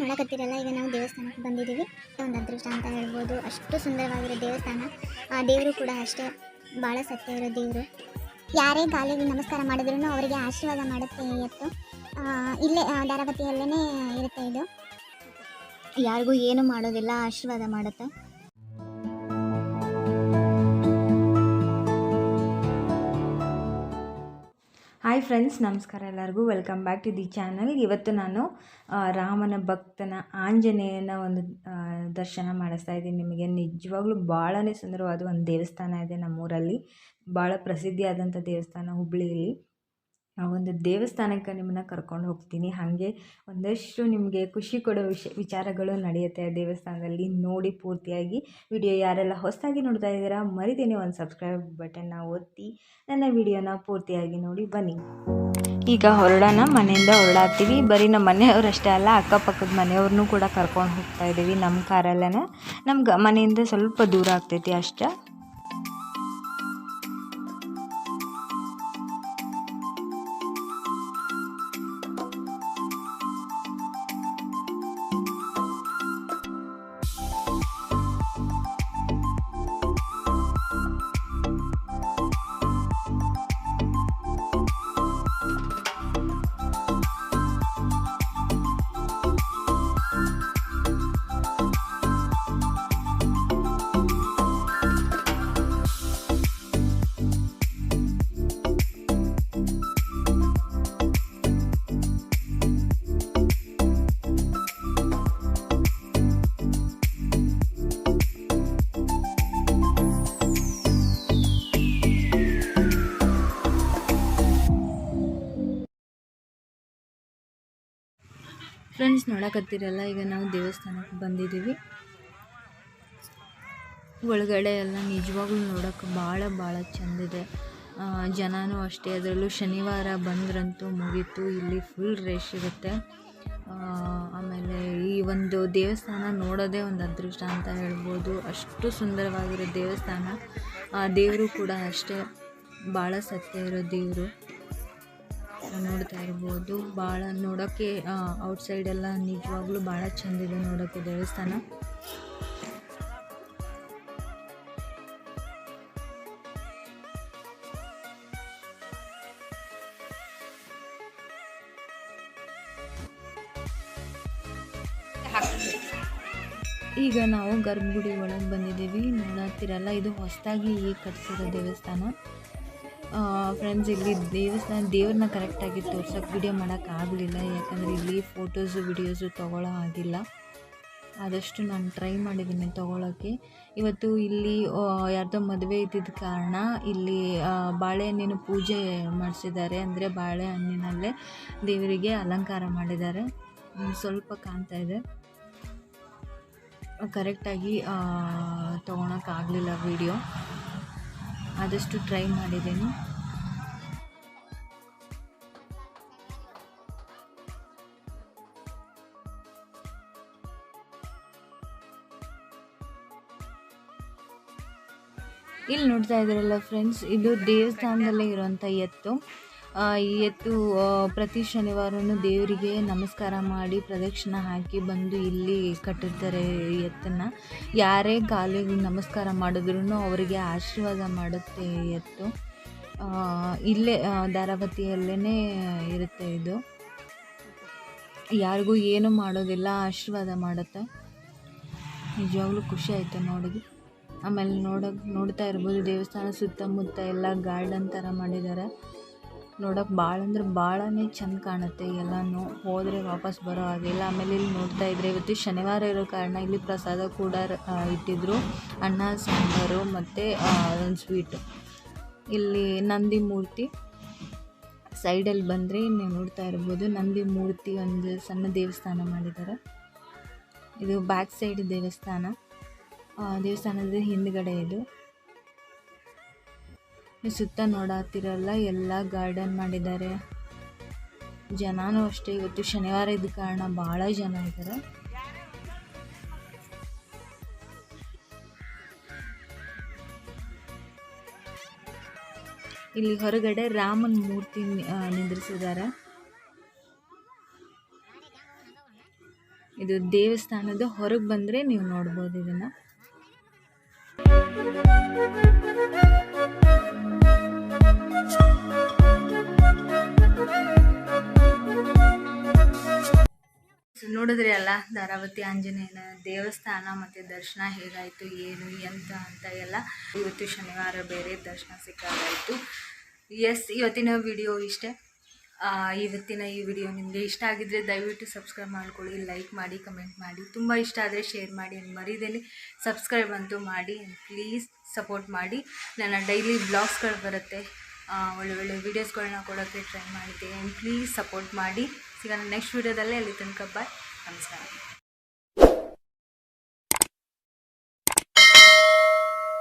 ನೋಡಕತ್ತೀರಲ್ಲ ಈಗ ನಾವು ದೇವಸ್ಥಾನಕ್ಕೆ ಬಂದಿದ್ದೀವಿ. ಒಂದು ಅದೃಷ್ಟ ಅಂತ ಹೇಳ್ಬೋದು. ಅಷ್ಟು ಸುಂದರವಾಗಿರೋ ದೇವಸ್ಥಾನ. ಆ, ದೇವರು ಕೂಡ ಅಷ್ಟೇ. ಭಾಳ ಸತ್ಯ ಇರೋ ದೇವರು. ಯಾರೇ ಕಾಲಿಗೆ ನಮಸ್ಕಾರ ಮಾಡಿದ್ರು ಅವರಿಗೆ ಆಶೀರ್ವಾದ ಮಾಡುತ್ತೆ ಇವತ್ತು ಇಲ್ಲೇ ಧಾರಾವತಿಯಲ್ಲೇ ಇರುತ್ತೆ ಇದು. ಯಾರಿಗೂ ಏನು ಮಾಡೋದಿಲ್ಲ, ಆಶೀರ್ವಾದ ಮಾಡುತ್ತೆ. ಹಾಯ್ ಫ್ರೆಂಡ್ಸ್ ನಮಸ್ಕಾರ ಎಲ್ಲರಿಗೂ. Welcome back to the channel ಇವತ್ತು ನಾನು ರಾಮನ ಭಕ್ತನ ಆಂಜನೇಯನ ಒಂದು ದರ್ಶನ ಮಾಡಿಸ್ತಾ ಇದ್ದೀನಿ. ನಿಮಗೆ ನಿಜವಾಗ್ಲೂ ಭಾಳನೇ ಸುಂದರವಾದ ಒಂದು ದೇವಸ್ಥಾನ ಇದೆ ನಮ್ಮೂರಲ್ಲಿ. ಭಾಳ ಪ್ರಸಿದ್ಧಿಯಾದಂಥ ದೇವಸ್ಥಾನ ಹುಬ್ಳಿಯಲ್ಲಿ. ಒಂದು ದೇವಸ್ಥಾನಕ್ಕೆ ನಿಮ್ಮನ್ನ ಕರ್ಕೊಂಡು ಹೋಗ್ತೀನಿ. ಹಾಗೆ ಒಂದಷ್ಟು ನಿಮಗೆ ಖುಷಿ ಕೊಡೋ ವಿಷಯ ವಿಚಾರಗಳು ನಡೆಯುತ್ತೆ ಆ ದೇವಸ್ಥಾನದಲ್ಲಿ ನೋಡಿ ಪೂರ್ತಿಯಾಗಿ. ವಿಡಿಯೋ ಯಾರೆಲ್ಲ ಹೊಸದಾಗಿ ನೋಡ್ತಾ ಇದ್ದೀರಾ ಮರಿದೇನೆ ಒಂದು ಸಬ್ಸ್ಕ್ರೈಬ್ ಬಟನ್ನ ಒತ್ತಿ. ನನ್ನ ವಿಡಿಯೋನ ಪೂರ್ತಿಯಾಗಿ ನೋಡಿ ಬನ್ನಿ. ಈಗ ಹೊರಡೋಣ, ಮನೆಯಿಂದ ಹೊರಡಾತೀವಿ ಬರೀ ನಮ್ಮ ಮನೆಯವರಷ್ಟೇ ಅಲ್ಲ, ಅಕ್ಕಪಕ್ಕದ ಮನೆಯವ್ರನ್ನೂ ಕೂಡ ಕರ್ಕೊಂಡು ಹೋಗ್ತಾ ಇದ್ದೀವಿ. ನಮ್ಮ ಕಾರಲ್ಲೇ ನಮ್ಗೆ ಮನೆಯಿಂದ ಸ್ವಲ್ಪ ದೂರ ಆಗ್ತೈತಿ ಅಷ್ಟೇ. ಫ್ರೆಂಡ್ಸ್ ನೋಡಕತ್ತೀರಲ್ಲ ಈಗ ನಾವು ದೇವಸ್ಥಾನಕ್ಕೆ ಬಂದಿದ್ದೀವಿ. ಒಳಗಡೆ ಎಲ್ಲ ನಿಜವಾಗ್ಲೂ ನೋಡೋಕೆ ಭಾಳ ಭಾಳ ಚೆಂದಿದೆ ಜನನೂ ಅಷ್ಟೇ, ಅದರಲ್ಲೂ ಶನಿವಾರ ಬಂದ್ರಂತೂ ಮುಗೀತು, ಇಲ್ಲಿ ಫುಲ್ ರಶ್ ಇರುತ್ತೆ. ಆಮೇಲೆ ಈ ಒಂದು ದೇವಸ್ಥಾನ ನೋಡೋದೇ ಒಂದು ಅದೃಷ್ಟ ಅಂತ ಹೇಳ್ಬೋದು. ಅಷ್ಟು ಸುಂದರವಾಗಿರೋ ದೇವಸ್ಥಾನ. ಆ, ದೇವರು ಕೂಡ ಅಷ್ಟೇ, ಭಾಳ ಸತ್ಯ ಇರೋ ದೇವರು. ನೋಡ್ತಾ ಇರ್ಬೋದು. ಭಾಳ ನೋಡೋಕ್ಕೆ ಔಟ್ಸೈಡ್ ಎಲ್ಲ ನಿಜವಾಗ್ಲೂ ಭಾಳ ಚೆಂದಿದೆ ನೋಡೋಕ್ಕೆ ದೇವಸ್ಥಾನ. ಈಗ ನಾವು ಗರ್ಭಗುಡಿ ಒಳಗೆ ಬಂದಿದ್ದೀವಿ. ನೋಡತ್ತಿರಲ್ಲ ಇದು ಹೊಸದಾಗಿ ಈಗ ಕಟ್ಸಿರೋ ದೇವಸ್ಥಾನ. ಫ್ರೆಂಡ್ಸ್ ಇಲ್ಲಿ ದೇವಸ್ಥಾನ ದೇವ್ರನ್ನ ಕರೆಕ್ಟಾಗಿ ತೋರ್ಸೋಕೆ ವಿಡಿಯೋ ಮಾಡೋಕ್ಕಾಗಲಿಲ್ಲ ಯಾಕಂದರೆ ಇಲ್ಲಿ ಫೋಟೋಸು ವಿಡಿಯೋಸು ತೊಗೊಳ್ಳೋ ಆಗಿಲ್ಲ ಆದಷ್ಟು ನಾನು ಟ್ರೈ ಮಾಡಿದ್ದೀನಿ ತೊಗೊಳೋಕ್ಕೆ. ಇವತ್ತು ಇಲ್ಲಿ ಯಾರ್ದೋ ಮದುವೆ ಇದ್ದಿದ್ದ ಕಾರಣ ಇಲ್ಲಿ ಬಾಳೆಹಣ್ಣಿನ ಪೂಜೆ ಮಾಡಿಸಿದ್ದಾರೆ. ಅಂದರೆ ಬಾಳೆಹಣ್ಣಿನಲ್ಲೇ ದೇವರಿಗೆ ಅಲಂಕಾರ ಮಾಡಿದ್ದಾರೆ. ಸ್ವಲ್ಪ ಕಾಣ್ತಾ ಇದೆ. ಕರೆಕ್ಟಾಗಿ ತೊಗೊಳಕ್ಕಾಗಲಿಲ್ಲ ವಿಡಿಯೋ ಆದಷ್ಟು ಟ್ರೈ ಮಾಡಿದ್ದೀನಿ. ಇಲ್ಲಿ ನೋಡ್ತಾ ಇದ್ದೀರಲ್ಲ ಫ್ರೆಂಡ್ಸ್ ಇದು ದೇವಸ್ಥಾನದಲ್ಲೇ ಇರುವಂಥ ಎತ್ತು. ಎತ್ತು ಪ್ರತಿ ಶನಿವಾರನೂ ದೇವರಿಗೆ ನಮಸ್ಕಾರ ಮಾಡಿ ಪ್ರದಕ್ಷಿಣೆ ಹಾಕಿ ಬಂದು ಇಲ್ಲಿ ಕಟ್ಟಿರ್ತಾರೆ ಎತ್ತನ್ನು. ಯಾರೇ ಕಾಲಿಗೆ ನಮಸ್ಕಾರ ಮಾಡಿದ್ರೂ ಅವರಿಗೆ ಆಶೀರ್ವಾದ ಮಾಡುತ್ತೆ ಎತ್ತು. ಇಲ್ಲೇ ಧಾರಾವತಿಯಲ್ಲೇ ಇರುತ್ತೆ ಇದು. ಯಾರಿಗೂ ಏನು ಮಾಡೋದಿಲ್ಲ, ಆಶೀರ್ವಾದ ಮಾಡುತ್ತೆ. ನಿಜವಾಗ್ಲೂ ಖುಷಿ ಆಯಿತು ನೋಡಿ ಆಮೇಲೆ ನೋಡೋಕೆ, ನೋಡ್ತಾ ಇರ್ಬೋದು, ದೇವಸ್ಥಾನ ಸುತ್ತಮುತ್ತ ಎಲ್ಲ ಗಾರ್ಡನ್ ಥರ ಮಾಡಿದ್ದಾರೆ. ನೋಡೋಕೆ ಭಾಳ ಅಂದ್ರೆ ಭಾಳನೇ ಚೆಂದ ಕಾಣುತ್ತೆ. ಎಲ್ಲನೂ ಹೋದರೆ ವಾಪಸ್ ಬರೋ ಹಾಗಿಲ್ಲ ಆಮೇಲೆ ಇಲ್ಲಿ ನೋಡ್ತಾ ಇದ್ರೆ ಇವತ್ತು ಶನಿವಾರ ಇರೋ ಕಾರಣ ಇಲ್ಲಿ ಪ್ರಸಾದ ಕೂಡ ಇಟ್ಟಿದ್ರು. ಅನ್ನ, ಸಾಂಬಾರು ಮತ್ತು ಒಂದು ಸ್ವೀಟ್ ಇಲ್ಲಿ ನಂದಿ ಮೂರ್ತಿ ಸೈಡಲ್ಲಿ ಬಂದರೆ ನೀವು ನೋಡ್ತಾ ಇರ್ಬೋದು. ನಂದಿ ಮೂರ್ತಿ ಒಂದು ಸಣ್ಣ ದೇವಸ್ಥಾನ ಮಾಡಿದ್ದಾರೆ ಇದು ಬ್ಯಾಕ್ ಸೈಡ್ ದೇವಸ್ಥಾನ. ದೇವಸ್ಥಾನದ ಹಿಂದ್ಗಡೆ ಇದು. ಸುತ್ತ ನೋಡಾತಿರಲ್ಲ ಎಲ್ಲ ಗಾರ್ಡನ್ ಮಾಡಿದ್ದಾರೆ. ಜನನೂ ಅಷ್ಟೇ, ಇವತ್ತು ಶನಿವಾರ ಇದ್ದ ಕಾರಣ ಭಾಳ ಜನ ಇದ್ದಾರೆ ಇಲ್ಲಿ ಹೊರಗಡೆ ರಾಮನ ಮೂರ್ತಿ ನಿಂದ್ರಿಸಿದ್ದಾರೆ. ಇದು ದೇವಸ್ಥಾನದ ಹೊರಗೆ ಬಂದರೆ ನೀವು ನೋಡ್ಬೋದು ಇದನ್ನು. ನೋಡಿದ್ರಿ ಅಲ್ಲ? ಧಾರಾವತಿ ಆಂಜನೇಯನ ದೇವಸ್ಥಾನ ಮತ್ತು ದರ್ಶನ ಹೇಗಾಯಿತು, ಏನು, ಎಂತ ಅಂತ ಎಲ್ಲ. ಇವತ್ತು ಶನಿವಾರ ಬೇರೆ ದರ್ಶನ ಸಿಕ್ಕಾಗಾಯಿತು. ಎಸ್ ಇವತ್ತಿನ ವಿಡಿಯೋ ಇಷ್ಟೇ. ಇವತ್ತಿನ ಈ ವಿಡಿಯೋ ನಿಮಗೆ ಇಷ್ಟ ಆಗಿದ್ದರೆ ದಯವಿಟ್ಟು ಸಬ್ಸ್ಕ್ರೈಬ್ ಮಾಡ್ಕೊಳ್ಳಿ ಲೈಕ್ ಮಾಡಿ ಕಮೆಂಟ್ ಮಾಡಿ. ತುಂಬ ಇಷ್ಟ ಆದರೆ ಶೇರ್ ಮಾಡಿ ಮರೀದಲ್ಲಿ ಸಬ್ಸ್ಕ್ರೈಬ್ ಅಂತೂ ಮಾಡಿ ಪ್ಲೀಸ್ ಸಪೋರ್ಟ್ ಮಾಡಿ. ನನ್ನ ಡೈಲಿ ಬ್ಲಾಗ್ಸ್ಗಳು ಬರುತ್ತೆ. ಒಳ್ಳೆ ಒಳ್ಳೆ ವೀಡಿಯೋಸ್ಗಳನ್ನ ಕೊಡೋಕ್ಕೆ ಟ್ರೈ ಆ್ಯಂಡ್ ಪ್ಲೀಸ್ ಸಪೋರ್ಟ್ ಮಾಡಿ. ಸಿಗೋಣ ನೆಕ್ಸ್ಟ್ ವೀಡಿಯೋದಲ್ಲೇ ಅಲ್ಲಿ ತನಕ ಬಾಯ್ ನಮಸ್ಕಾರ